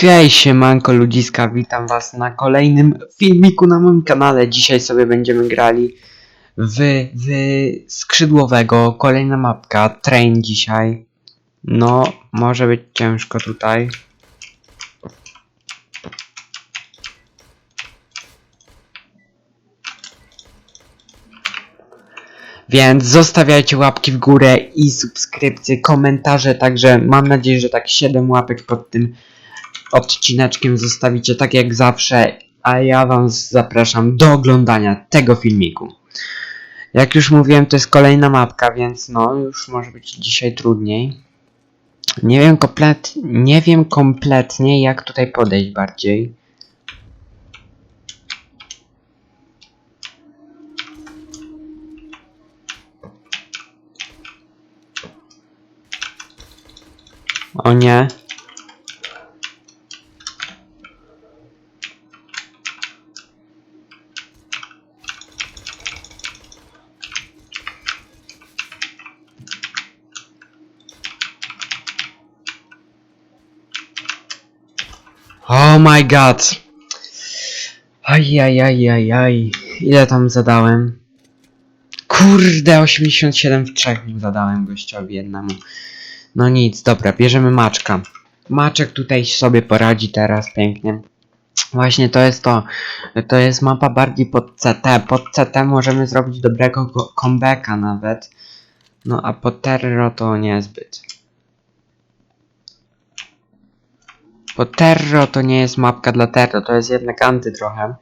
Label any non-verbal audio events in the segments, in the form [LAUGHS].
Hej, siemanko ludziska, witam was na kolejnym filmiku na moim kanale. Dzisiaj sobie będziemy grali w, w skrzydłowego, kolejna mapka, train dzisiaj. No, może być ciężko tutaj. Więc zostawiajcie łapki w górę i subskrypcje, komentarze, także mam nadzieję, że tak 7 łapek pod tym odcineczkiem zostawicie tak jak zawsze, a ja wam zapraszam do oglądania tego filmiku. Jak już mówiłem, to jest kolejna mapka, więc no, już może być dzisiaj trudniej. Nie wiem komplet, nie wiem kompletnie jak tutaj podejść bardziej. O nie. Oh my god. Ajajajajaj. Ile tam zadałem? Kurde, 87 w trzech zadałem gościowi jednemu. No nic, dobra, bierzemy maczka. Maczek tutaj sobie poradzi teraz pięknie. Właśnie to jest to. To jest mapa bardziej pod CT. Pod CT możemy zrobić dobrego go- comebacka nawet. No a pod Terro to niezbyt. Bo Terro to nie jest mapka dla Terro, to jest jednak anty trochę.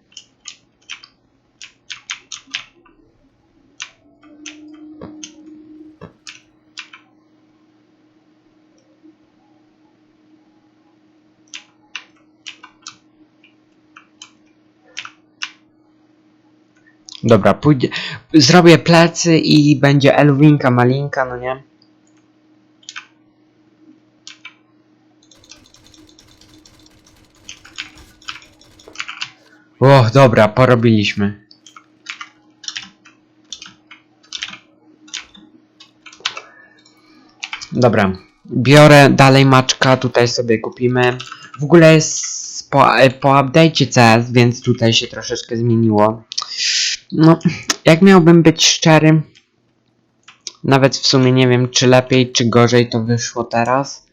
Dobra, pójdzie. Zrobię plecy i będzie Elwinka malinka, no nie? O, dobra, porobiliśmy. Dobra, biorę dalej maczka, tutaj sobie kupimy. W ogóle jest po, po update'cie CS, więc tutaj się troszeczkę zmieniło. No, jak miałbym być szczery, nawet w sumie nie wiem, czy lepiej, czy gorzej to wyszło teraz,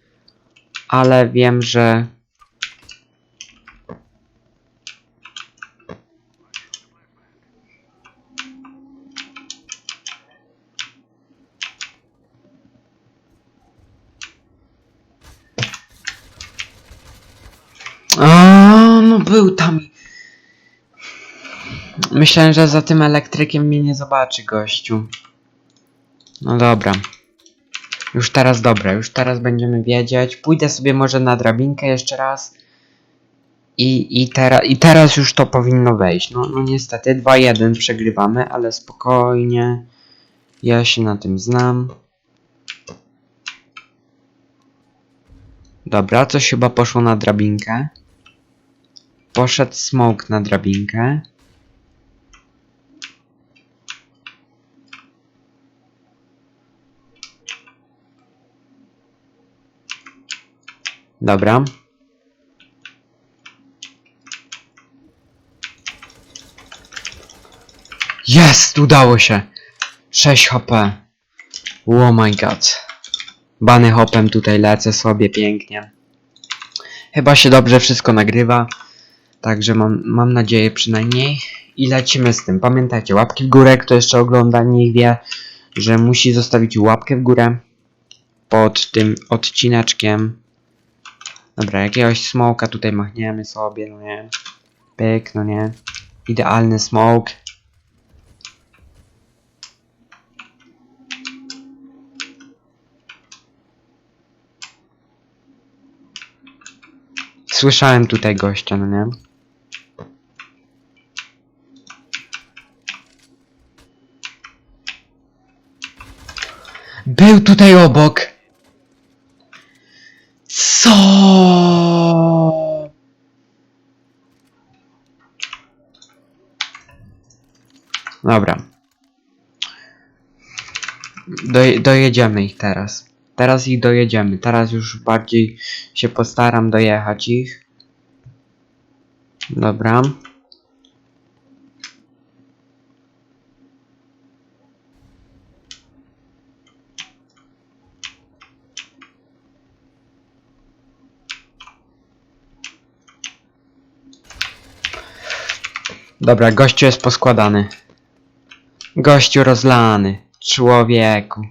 ale wiem, że A, no był tam. Myślałem, że za tym elektrykiem mnie nie zobaczy gościu. No dobra. Już teraz dobra, już teraz będziemy wiedzieć. Pójdę sobie może na drabinkę jeszcze raz. I, i, tera, I teraz już to powinno wejść. No, no niestety 2-1 przegrywamy, ale spokojnie. Ja się na tym znam. Dobra, coś chyba poszło na drabinkę. Poszedł smoke na drabinkę. Dobra. Jest! Udało się! 6 HP. Oh my god. Bany hopem tutaj lecę sobie pięknie. Chyba się dobrze wszystko nagrywa. Także mam, mam nadzieję przynajmniej. I lecimy z tym. Pamiętajcie, łapki w górę, kto jeszcze ogląda, niech wie, że musi zostawić łapkę w górę pod tym odcineczkiem. Dobra, jakiegoś smoka tutaj machniemy sobie, no nie. Pyk, no nie. Idealny smoke. Słyszałem tutaj gościa, no nie? Był tutaj obok. Co? Dobra. Doj dojedziemy ich teraz. Teraz ich dojedziemy. Teraz już bardziej się postaram dojechać ich. Dobra. Dobra, gościu jest poskładany. Gościu rozlany. Człowieku.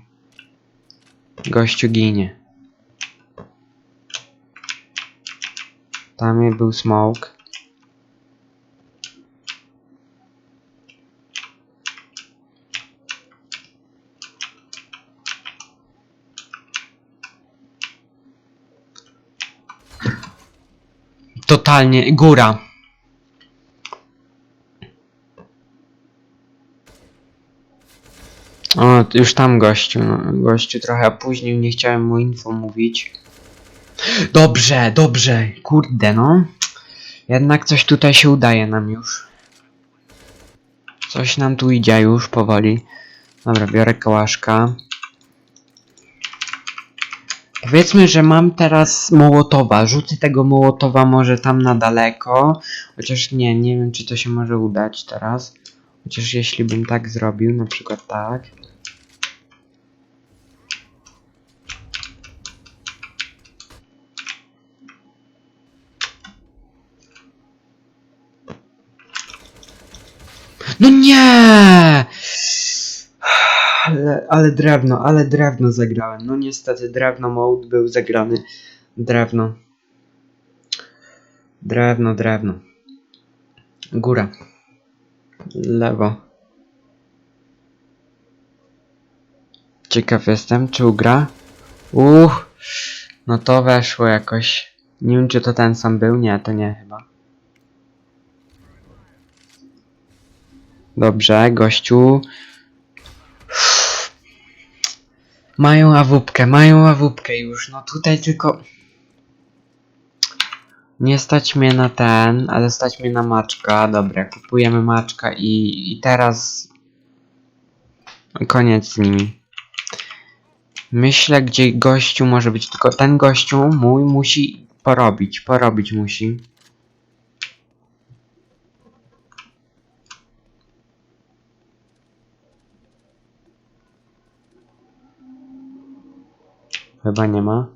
Gościu ginie. Tam był smoke. Totalnie, góra. O, już tam gościu, no, gościu trochę opóźnił, nie chciałem mu info mówić. Dobrze, dobrze, kurde no. Jednak coś tutaj się udaje nam już. Coś nam tu idzie już powoli. Dobra, biorę kołaszka. Powiedzmy, że mam teraz Mołotowa. Rzucę tego Mołotowa może tam na daleko. Chociaż nie, nie wiem czy to się może udać teraz. Chociaż jeśli bym tak zrobił, na przykład tak. No nie! Ale, ale drewno, ale drewno zagrałem. No niestety drewno mode był zagrany. Drewno. Drewno, drewno. Góra. Lewo. Ciekaw jestem, czy ugra? Uch, no to weszło jakoś. Nie wiem, czy to ten sam był. Nie, to nie chyba. Dobrze, gościu. Mają awupkę, mają awupkę już. No tutaj tylko... Nie stać mnie na ten, ale stać mnie na maczka. Dobra, kupujemy maczka i, i teraz... Koniec z nimi. Myślę, gdzie gościu może być, tylko ten gościu mój musi porobić, porobić musi. Chyba nie ma.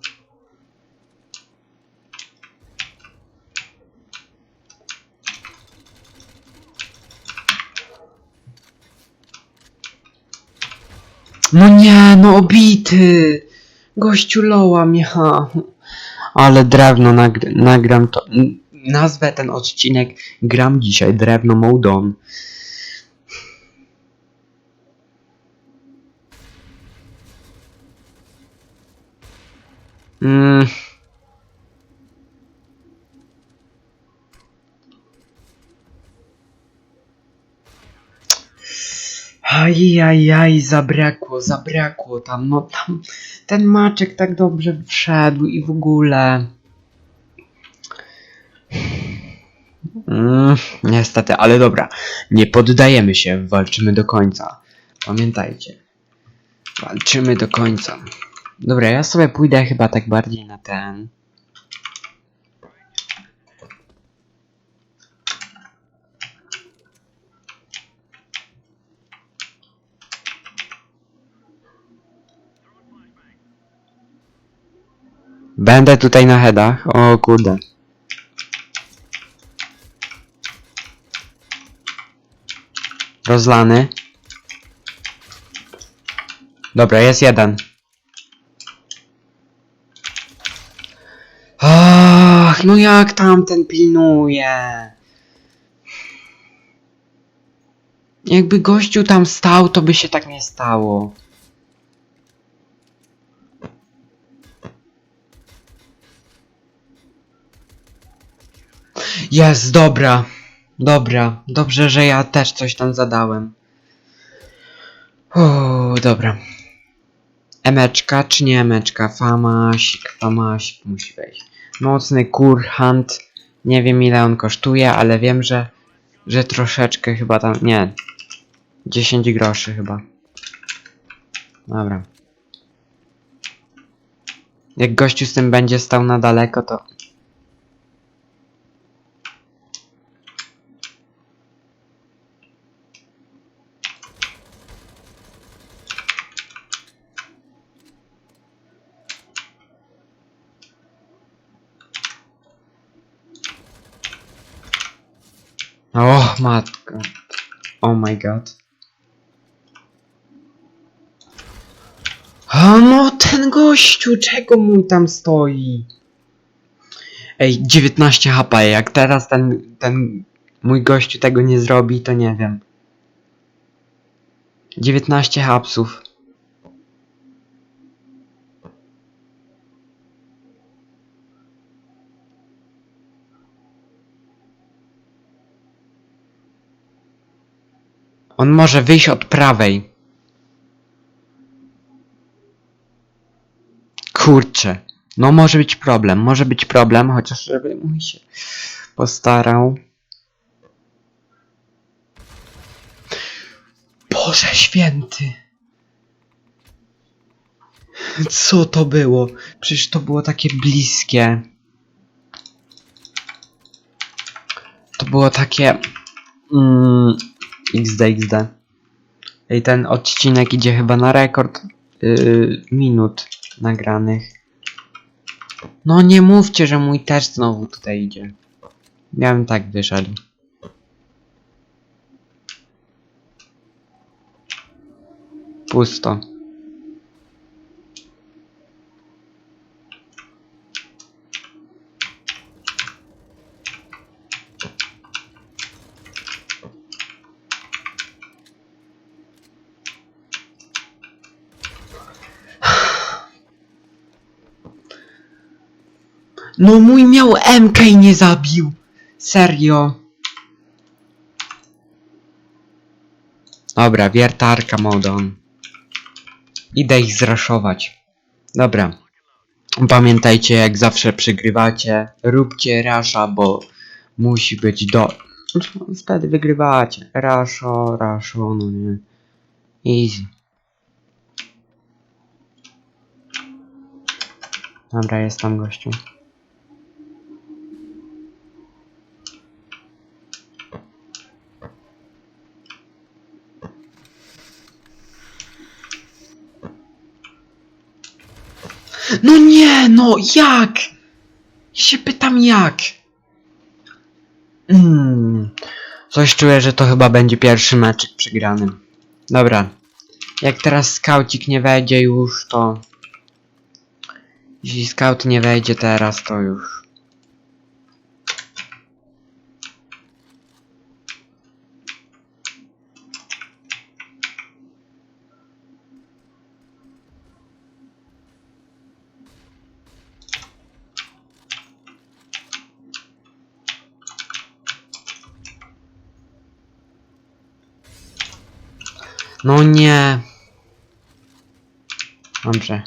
No nie, no obity! Gościu loła mnie, ha. Ale drewno nagr nagram to. Nazwę ten odcinek Gram dzisiaj drewno Mołdon. Mm. Ajajaj, zabrakło, zabrakło tam, no tam ten maczek tak dobrze wszedł i w ogóle. Mm, niestety, ale dobra, nie poddajemy się, walczymy do końca. Pamiętajcie, walczymy do końca. Dobra, ja sobie pójdę chyba tak bardziej na ten. Będę tutaj na headach. O kurde. Rozlany. Dobra, jest jeden. Ach, no jak tamten pilnuje? Jakby gościu tam stał, to by się tak nie stało. Jest, dobra. Dobra. Dobrze, że ja też coś tam zadałem. Uuu, dobra. Emeczka czy nie emeczka? Famasik, famasik musi wejść. Mocny kur hunt. Nie wiem ile on kosztuje, ale wiem, że że troszeczkę chyba tam, nie. 10 groszy chyba. Dobra. Jak gościu z tym będzie stał na daleko, to O, matko. Oh my god. A no, ten gościu, czego mój tam stoi? Ej, 19 HP, jak teraz ten, ten mój gościu tego nie zrobi, to nie wiem. 19 hapsów. On może wyjść od prawej. Kurczę. No może być problem, może być problem, chociaż żeby mój się postarał. Boże święty. Co to było? Przecież to było takie bliskie. To było takie... Mm, XD, XD. I ten odcinek idzie chyba na rekord yy, minut nagranych. No nie mówcie, że mój też znowu tutaj idzie. Miałem tak wyszedł. Pusto. No mój miał MK nie zabił. Serio. Dobra, wiertarka modon. Idę ich zraszować. Dobra. Pamiętajcie, jak zawsze przygrywacie, róbcie rasza, bo musi być do... Wtedy wygrywacie. Raszo, raszo, no nie. Easy. Dobra, jest tam gościu. No nie, no jak? Ja się pytam jak? Mm, coś czuję, że to chyba będzie pierwszy meczek przegrany. Dobra. Jak teraz skaucik nie wejdzie już, to... Jeśli scout nie wejdzie teraz, to już... No nie. Dobrze.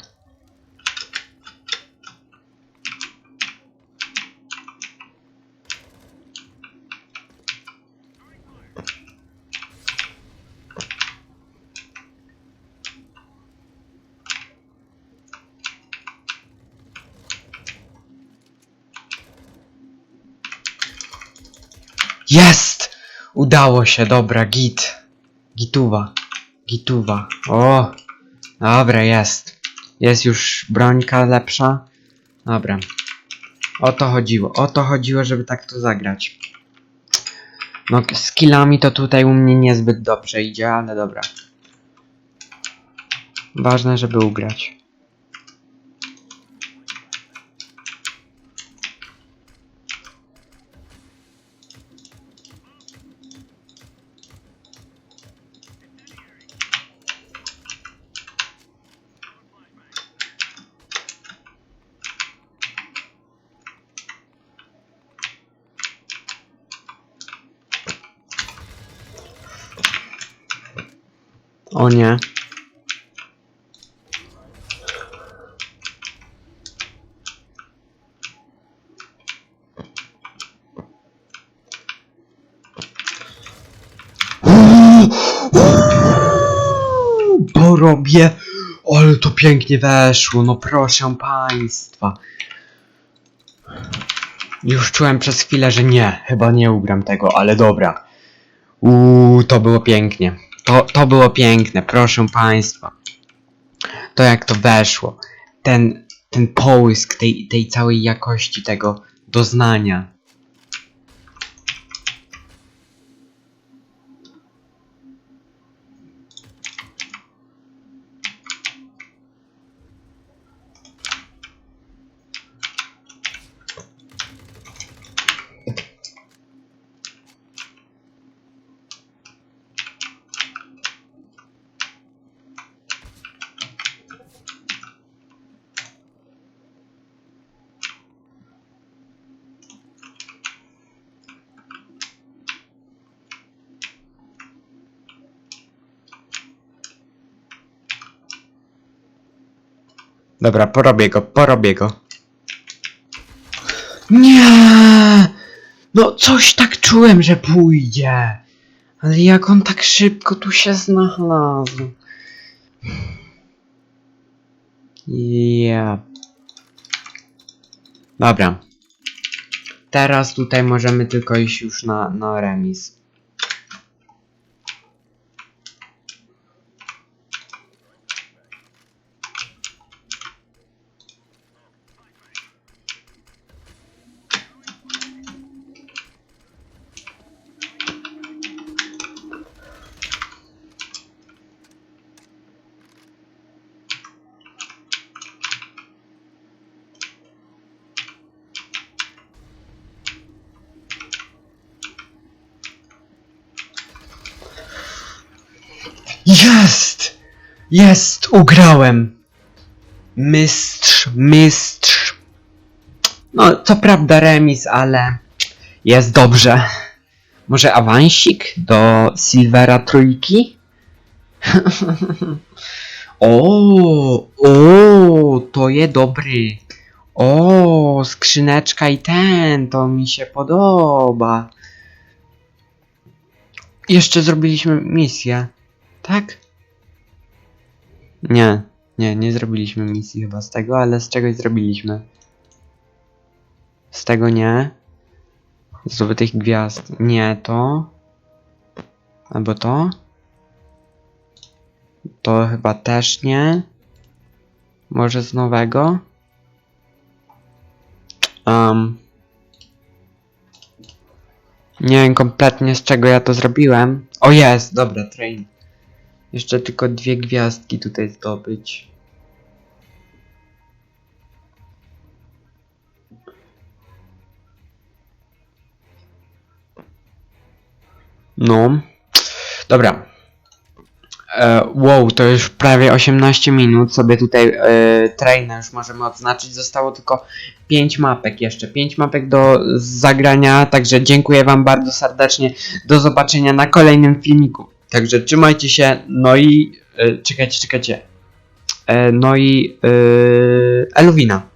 Jest! Udało się, dobra, git. Gituwa. Gituwa. O! Dobra, jest. Jest już brońka lepsza. Dobra. O to chodziło. O to chodziło, żeby tak to zagrać. No, z to tutaj u mnie niezbyt dobrze idzie, ale dobra. Ważne, żeby ugrać. O nie. To robię. Ale to pięknie weszło, no proszę państwa. Już czułem przez chwilę, że nie, chyba nie ugram tego, ale dobra. Uuu, to było pięknie. To, to było piękne, proszę państwa. To jak to weszło. Ten, ten połysk tej, tej całej jakości tego doznania. Dobra, porobię go, porobię go. Nie! No coś tak czułem, że pójdzie. Ale jak on tak szybko tu się znalazł. Ja. Dobra. Teraz tutaj możemy tylko iść już na, na remis. Jest! Jest! Ugrałem! Mistrz, mistrz. No, co prawda remis, ale jest dobrze. Może awansik do Silvera trójki? [LAUGHS] o, o, to je dobry. O, skrzyneczka i ten, to mi się podoba. Jeszcze zrobiliśmy misję. Tak? Nie, nie, nie zrobiliśmy misji chyba z tego, ale z czegoś zrobiliśmy. Z tego nie. Zdobytych gwiazd. Nie, to. Albo to. To chyba też nie. Może z nowego? Um. Nie wiem kompletnie z czego ja to zrobiłem. O jest, dobra, train. Jeszcze tylko dwie gwiazdki tutaj zdobyć. No. Dobra. E, wow, to już prawie 18 minut. Sobie tutaj e, traina już możemy odznaczyć. Zostało tylko 5 mapek jeszcze. 5 mapek do zagrania. Także dziękuję Wam bardzo serdecznie. Do zobaczenia na kolejnym filmiku. Także trzymajcie się. No i e, czekajcie, czekajcie. E, no i e, Elwina.